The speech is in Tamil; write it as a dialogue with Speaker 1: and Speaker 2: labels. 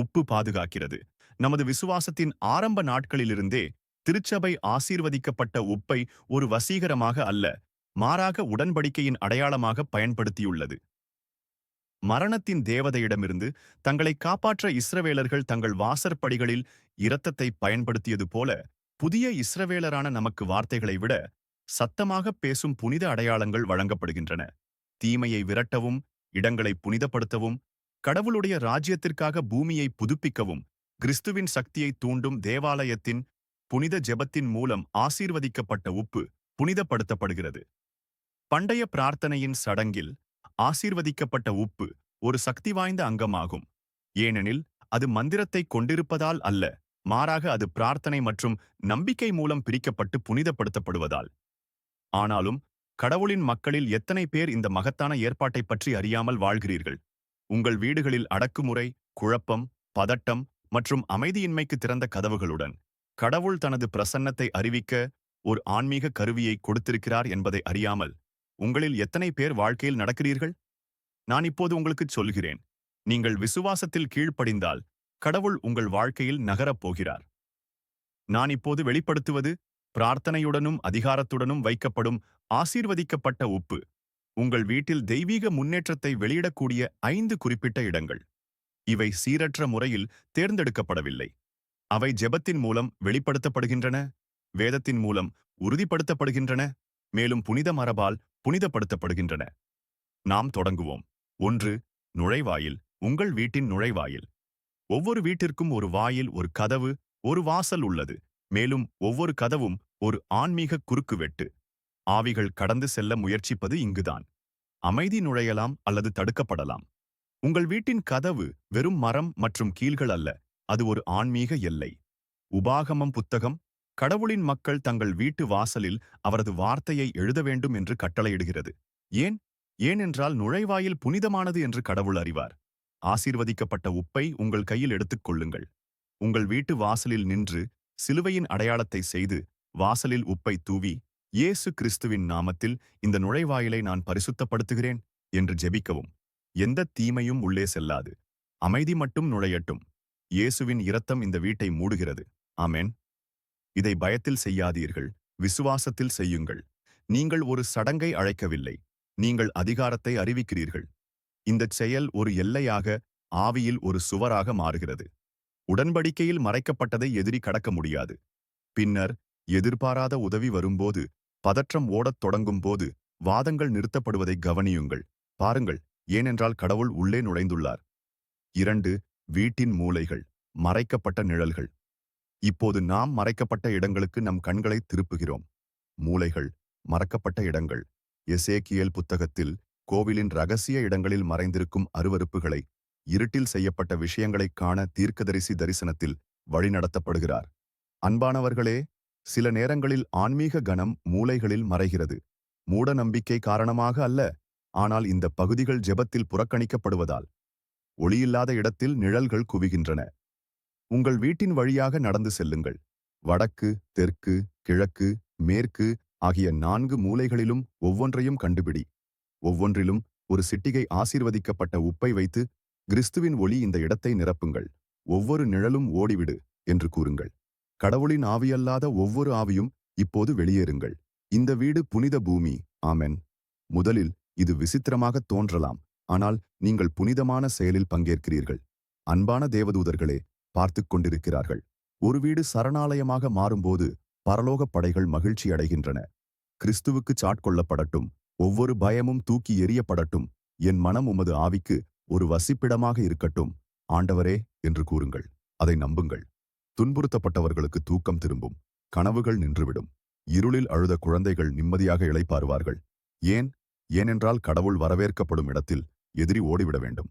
Speaker 1: உப்பு பாதுகாக்கிறது. நமது விசுவாசத்தின் ஆரம்ப நாட்களிலிருந்தே திருச்சபை ஆசீர்வதிக்கப்பட்ட உப்பை ஒரு வசீகரமாக அல்ல மாறாக உடன்படிக்கையின் அடையாளமாக பயன்படுத்தியுள்ளது. மரணத்தின் தேவதையிடமிருந்து தங்களை காப்பாற்ற இஸ்ரவேலர்கள் தங்கள் வாசற்படிகளில் இரத்தத்தை பயன்படுத்தியது போல புதிய இஸ்ரவேலரான நமக்கு வார்த்தைகளை விட சத்தமாக பேசும் புனித அடையாளங்கள் வழங்கப்படுகின்றன. தீமையை விரட்டவும் இடங்களை புனிதப்படுத்தவும் கடவுளுடைய ராஜ்யத்திற்காக பூமியை புதுப்பிக்கவும் கிறிஸ்துவின் சக்தியை தூண்டும் தேவாலயத்தின் புனித ஜெபத்தின் மூலம் ஆசீர்வதிக்கப்பட்ட உப்பு புனிதப்படுத்தப்படுகிறது. பண்டைய பிரார்த்தனையின் சடங்கில் ஆசீர்வதிக்கப்பட்ட உப்பு ஒரு சக்தி வாய்ந்த அங்கமாகும். ஏனெனில் அது மந்திரத்தை கொண்டிருப்பதால் அல்ல மாறாக அது பிரார்த்தனை மற்றும் நம்பிக்கை மூலம் பிரிக்கப்பட்டு புனிதப்படுத்தப்படுவதால். ஆனாலும் கடவுளின் மக்களில் எத்தனை பேர் இந்த மகத்தான ஏற்பாட்டை பற்றி அறியாமல் வாழ்கிறீர்கள்? உங்கள் வீடுகளில் அடக்குமுறை குழப்பம் பதட்டம் மற்றும் அமைதியின்மைக்கு திறந்த கதவுகளுடன் கடவுள் தனது பிரசன்னத்தை அறிவிக்க ஒரு ஆன்மீக கருவியை கொடுத்திருக்கிறார் என்பதை அறியாமல் உங்களில் எத்தனை பேர் வாழ்க்கையில் நடக்கிறீர்கள்? நான் இப்போது உங்களுக்குச் சொல்கிறேன். நீங்கள் விசுவாசத்தில் கீழ்ப்படிந்தால் கடவுள் உங்கள் வாழ்க்கையில் நகரப் போகிறார். நான் இப்போது வெளிப்படுத்துவது பிரார்த்தனையுடனும் அதிகாரத்துடனும் வைக்கப்படும் ஆசீர்வதிக்கப்பட்ட உப்பு. உங்கள் வீட்டில் தெய்வீக முன்னேற்றத்தை வெளியிடக்கூடிய ஐந்து குறிப்பிட்ட இடங்கள். இவை சீரற்ற முறையில் தேர்ந்தெடுக்கப்படவில்லை. அவை ஜெபத்தின் மூலம் வெளிப்படுத்தப்படுகின்றன வேதத்தின் மூலம் உறுதிப்படுத்தப்படுகின்றன மேலும் புனித மரபால் புனிதப்படுத்தப்படுகின்றன. நாம் தொடங்குவோம். ஒன்று நுழைவாயில். உங்கள் வீட்டின் நுழைவாயில். ஒவ்வொரு வீட்டிற்கும் ஒரு வாயில் ஒரு கதவு ஒரு வாசல் உள்ளது. மேலும் ஒவ்வொரு கதவும் ஒரு ஆன்மீக குறுக்குவெட்டு. ஆவிகள் கடந்து செல்ல முயற்சிப்பது இங்குதான். அமைதி நுழையலாம் அல்லது தடுக்கப்படலாம். உங்கள் வீட்டின் கதவு வெறும் மரம் மற்றும் கீழ்கள் அல்ல அது ஒரு ஆன்மீக எல்லை. உபாகமம் புத்தகம் கடவுளின் மக்கள் தங்கள் வீட்டு வாசலில் அவரது வார்த்தையை எழுத வேண்டும் என்று கட்டளையிடுகிறது. ஏன்? ஏனென்றால் நுழைவாயில் புனிதமானது என்று கடவுள் அறிவார். ஆசீர்வதிக்கப்பட்ட உப்பை உங்கள் கையில் எடுத்துக் கொள்ளுங்கள். உங்கள் வீட்டு வாசலில் நின்று சிலுவையின் அடையாளத்தை செய்து வாசலில் உப்பை தூவி இயேசு கிறிஸ்துவின் நாமத்தில் இந்த நுழைவாயிலை நான் பரிசுத்தப்படுத்துகிறேன் என்று ஜெபிக்கவும். எந்த தீமையும் உள்ளே செல்லாது. அமைதி மட்டும் நுழையட்டும். இயேசுவின் இரத்தம் இந்த வீட்டை மூடுகிறது. ஆமேன். இதை பயத்தில் செய்யாதீர்கள். விசுவாசத்தில் செய்யுங்கள். நீங்கள் ஒரு சடங்கை அழைக்கவில்லை. நீங்கள் அதிகாரத்தை அறிவிக்கிறீர்கள். இந்தச் செயல் ஒரு எல்லையாக ஆவியில் ஒரு சுவராக மாறுகிறது. உடன்படிக்கையில் மறைக்கப்பட்டதை எதிரி கடக்க முடியாது. பின்னர் எதிர்பாராத உதவி வரும்போது பதற்றம் ஓடத் தொடங்கும் போது வாதங்கள் நிறுத்தப்படுவதை கவனியுங்கள். பாருங்கள் ஏனென்றால் கடவுள் உள்ளே நுழைந்துள்ளார். இரண்டு வீட்டின் மூலைகள் மறைக்கப்பட்ட நிழல்கள். இப்போது நாம் மறைக்கப்பட்ட இடங்களுக்கு நம் கண்களை திருப்புகிறோம். மூலைகள் மறக்கப்பட்ட இடங்கள். எசேக்கியல் புத்தகத்தில் கோவிலின் ரகசிய இடங்களில் மறைந்திருக்கும் அருவருப்புகளை இருட்டில் செய்யப்பட்ட விஷயங்களைக் காண தீர்க்கதரிசி தரிசனத்தில் வழிநடத்தப்படுகிறார். அன்பானவர்களே சில நேரங்களில் ஆன்மீக கணம் மூலைகளில் மறைகிறது. மூட நம்பிக்கை காரணமாக அல்ல ஆனால் இந்த பகுதிகள் ஜெபத்தில் புறக்கணிக்கப்படுவதால். ஒளியில்லாத இடத்தில் நிழல்கள் குவிகின்றன. உங்கள் வீட்டின் வழியாக நடந்து செல்லுங்கள். வடக்கு தெற்கு கிழக்கு மேற்கு ஆகிய நான்கு மூலைகளிலும் ஒவ்வொன்றையும் கண்டுபிடி. ஒவ்வொன்றிலும் ஒரு சிட்டிகை ஆசீர்வதிக்கப்பட்ட உப்பை வைத்து கிறிஸ்துவின் ஒளி இந்த இடத்தை நிரப்புங்கள். ஒவ்வொரு நிழலும் ஓடிவிடு என்று கூறுங்கள். கடவுளின் ஆவியல்லாத ஒவ்வொரு ஆவியும் இப்போது வெளியேறுங்கள். இந்த வீடு புனித பூமி. ஆமென். முதலில் இது விசித்திரமாகத் தோன்றலாம். ஆனால் நீங்கள் புனிதமான செயலில் பங்கேற்கிறீர்கள். அன்பான தேவதூதர்களே பார்த்துக் கொண்டிருக்கிறார்கள். ஒரு வீடு சரணாலயமாக மாறும்போது பரலோகப் படைகள் மகிழ்ச்சி அடைகின்றன. கிறிஸ்துவுக்கு சாட்கொள்ளப்படட்டும் ஒவ்வொரு பயமும் தூக்கி எறியப்படட்டும். என் மனம் உமது ஆவிக்கு ஒரு வசிப்பிடமாக இருக்கட்டும். ஆண்டவரே என்று கூறுங்கள். அதை நம்புங்கள். துன்புறுத்தப்பட்டவர்களுக்கு தூக்கம் திரும்பும். கனவுகள் நின்றுவிடும். இருளில் அழுத குழந்தைகள் நிம்மதியாக இளைப்பாறுவார்கள். ஏன்? ஏனென்றால் கடவுள் வரவேற்கப்படும் இடத்தில் எதிரி ஓடிவிட வேண்டும்.